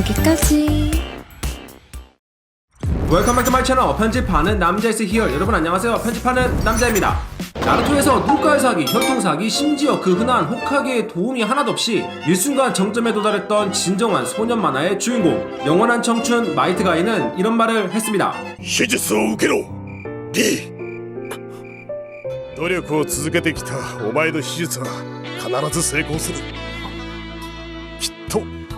여기까지. 웰컴 백 투 마이 채널 편집하는 남자 에스 히얼 여러분 안녕하세요. 편집하는 남자입니다. 나루토에서 눈가의 사기, 혈통 사기, 심지어 그 흔한 호카게의 도움이 하나도 없이 일순간 정점에 도달했던 진정한 소년 만화의 주인공 영원한 청춘 마이트가이는 이런 말을 했습니다. 手術を受けろ B 努力を続けてきたお前の手術は必ず成功する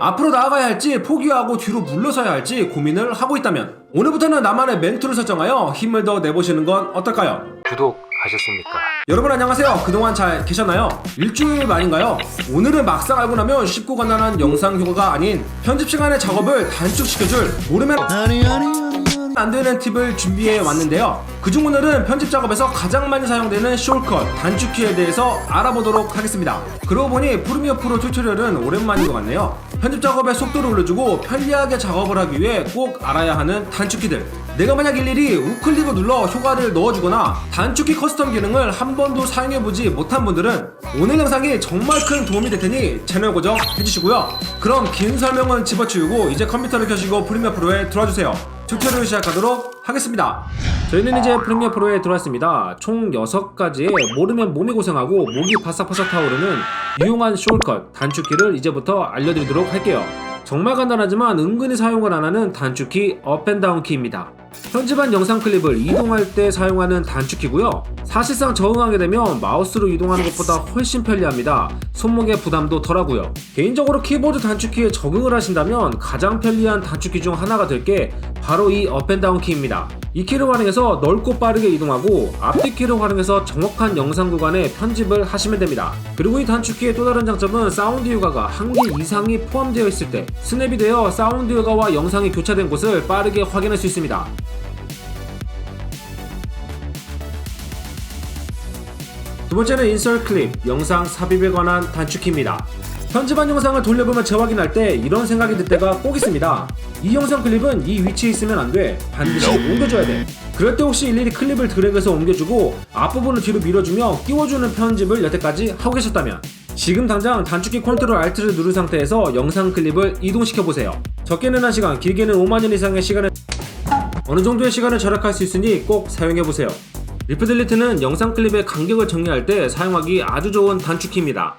앞으로 나아가야 할지 포기하고 뒤로 물러서야 할지 고민을 하고 있다면 오늘부터는 나만의 멘토를 설정하여 힘을 더 내보시는 건 어떨까요? 구독하셨습니까? 여러분 안녕하세요. 그동안 잘 계셨나요? 일주일 만인가요? 오늘은 막상 알고 나면 쉽고 간단한 영상 효과가 아닌 편집 시간의 작업을 단축시켜줄 모르면 안 되는 팁을 준비해 왔는데요. 그중 오늘은 편집 작업에서 가장 많이 사용되는 숄컷 단축키에 대해서 알아보도록 하겠습니다. 그러고 보니 프리미어 프로 튜토리얼은 오랜만인 것 같네요. 편집 작업의 속도를 올려주고 편리하게 작업을 하기 위해 꼭 알아야 하는 단축키들. 내가 만약 일일이 우클릭을 눌러 효과를 넣어주거나 단축키 커스텀 기능을 한 번도 사용해보지 못한 분들은 오늘 영상이 정말 큰 도움이 될 테니 채널 고정 해주시고요. 그럼 긴 설명은 집어치우고 이제 컴퓨터를 켜시고 프리미어 프로에 들어와주세요. 튜토리얼 시작하도록 하겠습니다. 저희는 이제 프리미어 프로에 들어왔습니다. 총 6가지의 모르면 몸이 고생하고 목이 바삭바삭 타오르는 유용한 숄컷 단축키를 이제부터 알려드리도록 할게요. 정말 간단하지만 은근히 사용을 안 하는 단축키 업앤다운 키입니다. 편집한 영상 클립을 이동할 때 사용하는 단축키고요. 사실상 적응하게 되면 마우스로 이동하는 것보다 훨씬 편리합니다. 손목의 부담도 덜하고요. 개인적으로 키보드 단축키에 적응을 하신다면 가장 편리한 단축키 중 하나가 될 게 바로 이 업앤다운 키입니다. 이 키를 활용해서 넓고 빠르게 이동하고 앞뒤 키를 활용해서 정확한 영상 구간에 편집을 하시면 됩니다. 그리고 이 단축키의 또 다른 장점은 사운드 효과가 한 개 이상이 포함되어 있을 때 스냅이 되어 사운드 효과와 영상이 교차된 곳을 빠르게 확인할 수 있습니다. 두 번째는 인설 클립, 영상 삽입에 관한 단축키입니다. 편집한 영상을 돌려보며 재확인할 때 이런 생각이 들 때가 꼭 있습니다. 이 영상 클립은 이 위치에 있으면 안 돼. 반드시 옮겨줘야 돼. 그럴 때 혹시 일일이 클립을 드래그해서 옮겨주고 앞부분을 뒤로 밀어주며 끼워주는 편집을 여태까지 하고 계셨다면 지금 당장 단축키 컨트롤 알트를 누른 상태에서 영상 클립을 이동시켜보세요. 적게는 1시간, 길게는 5만년 이상의 시간을 어느 정도의 시간을 절약할 수 있으니 꼭 사용해보세요. 리프 딜리트는 영상 클립의 간격을 정리할 때 사용하기 아주 좋은 단축키입니다.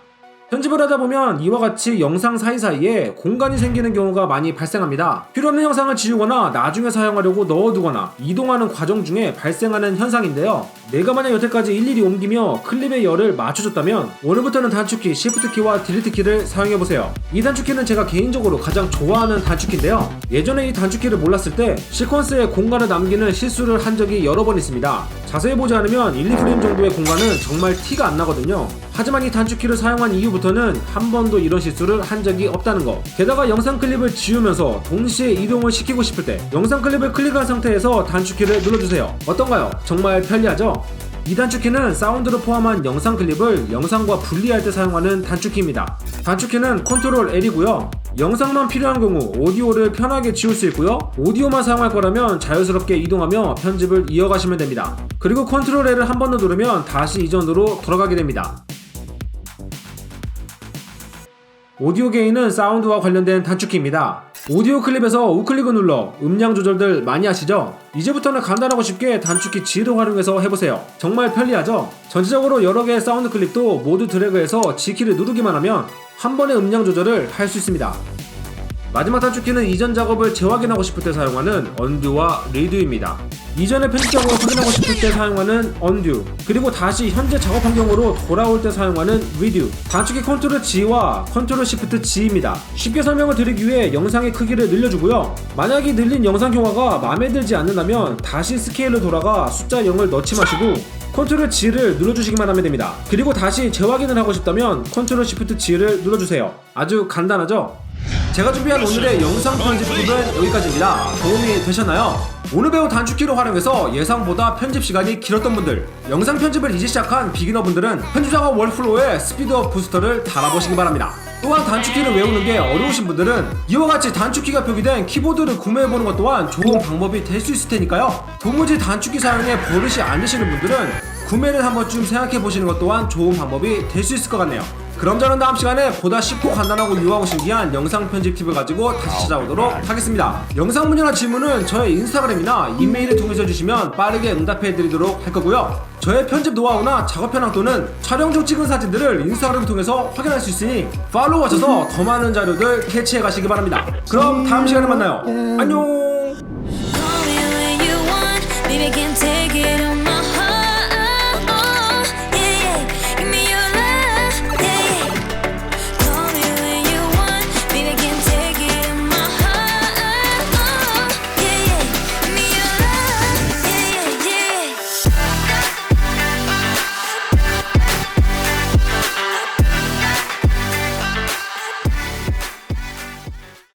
편집을 하다 보면 이와 같이 영상 사이사이에 공간이 생기는 경우가 많이 발생합니다. 필요 없는 영상을 지우거나 나중에 사용하려고 넣어두거나 이동하는 과정 중에 발생하는 현상인데요. 내가 만약 여태까지 일일이 옮기며 클립의 열을 맞춰줬다면 오늘부터는 단축키 Shift 키와 딜리트 키를 사용해보세요. 이 단축키는 제가 개인적으로 가장 좋아하는 단축키인데요. 예전에 이 단축키를 몰랐을 때 시퀀스에 공간을 남기는 실수를 한 적이 여러 번 있습니다. 자세히 보지 않으면 1, 2프레임 정도의 공간은 정말 티가 안 나거든요. 하지만 이 단축키를 사용한 이후부터는 한 번도 이런 실수를 한 적이 없다는 거. 게다가 영상 클립을 지우면서 동시에 이동을 시키고 싶을 때 영상 클립을 클릭한 상태에서 단축키를 눌러주세요. 어떤가요? 정말 편리하죠? 이 단축키는 사운드를 포함한 영상 클립을 영상과 분리할 때 사용하는 단축키입니다. 단축키는 컨트롤 L이고요. 영상만 필요한 경우 오디오를 편하게 지울 수 있고요. 오디오만 사용할 거라면 자연스럽게 이동하며 편집을 이어가시면 됩니다. 그리고 컨트롤 L을 한 번 더 누르면 다시 이전으로 돌아가게 됩니다. 오디오 게인은 사운드와 관련된 단축키입니다. 오디오 클립에서 우클릭을 눌러 음량 조절들 많이 하시죠? 이제부터는 간단하고 쉽게 단축키 G를 활용해서 해보세요. 정말 편리하죠? 전체적으로 여러 개의 사운드 클립도 모두 드래그해서 G키를 누르기만 하면 한 번에 음량 조절을 할 수 있습니다. 마지막 단축키는 이전 작업을 재확인하고 싶을 때 사용하는 언듀와 리드입니다. 이전의 편집 작업을 확인하고 싶을 때 사용하는 언듀, 그리고 다시 현재 작업 환경으로 돌아올 때 사용하는 리듀. 단축키 컨트롤 G와 컨트롤 시프트 G입니다. 쉽게 설명을 드리기 위해 영상의 크기를 늘려주고요. 만약에 늘린 영상 효과가 마음에 들지 않는다면 다시 스케일로 돌아가 숫자 0을 넣지 마시고 컨트롤 G를 눌러주시기만 하면 됩니다. 그리고 다시 재확인을 하고 싶다면 컨트롤 시프트 G를 눌러주세요. 아주 간단하죠? 제가 준비한 오늘의 영상 편집 팁은 여기까지입니다. 도움이 되셨나요? 오늘 배운 단축키를 활용해서 예상보다 편집 시간이 길었던 분들, 영상 편집을 이제 시작한 비기너 분들은 편집 작업 월플로우에 스피드업 부스터를 달아보시기 바랍니다. 또한 단축키를 외우는 게 어려우신 분들은 이와 같이 단축키가 표기된 키보드를 구매해보는 것 또한 좋은 방법이 될 수 있을 테니까요. 도무지 단축키 사용에 버릇이 안 되시는 분들은 구매를 한 번쯤 생각해 보시는 것 또한 좋은 방법이 될 수 있을 것 같네요. 그럼 저는 다음 시간에 보다 쉽고 간단하고 유하고 신기한 영상 편집 팁을 가지고 다시 찾아오도록 하겠습니다. 영상 문의나 질문은 저의 인스타그램이나 이메일을 통해서 주시면 빠르게 응답해 드리도록 할 거고요. 저의 편집 노하우나 작업 현황 또는 촬영 중 찍은 사진들을 인스타그램 통해서 확인할 수 있으니 팔로우 하셔서 더 많은 자료들 캐치해 가시기 바랍니다. 그럼 다음 시간에 만나요. 안녕!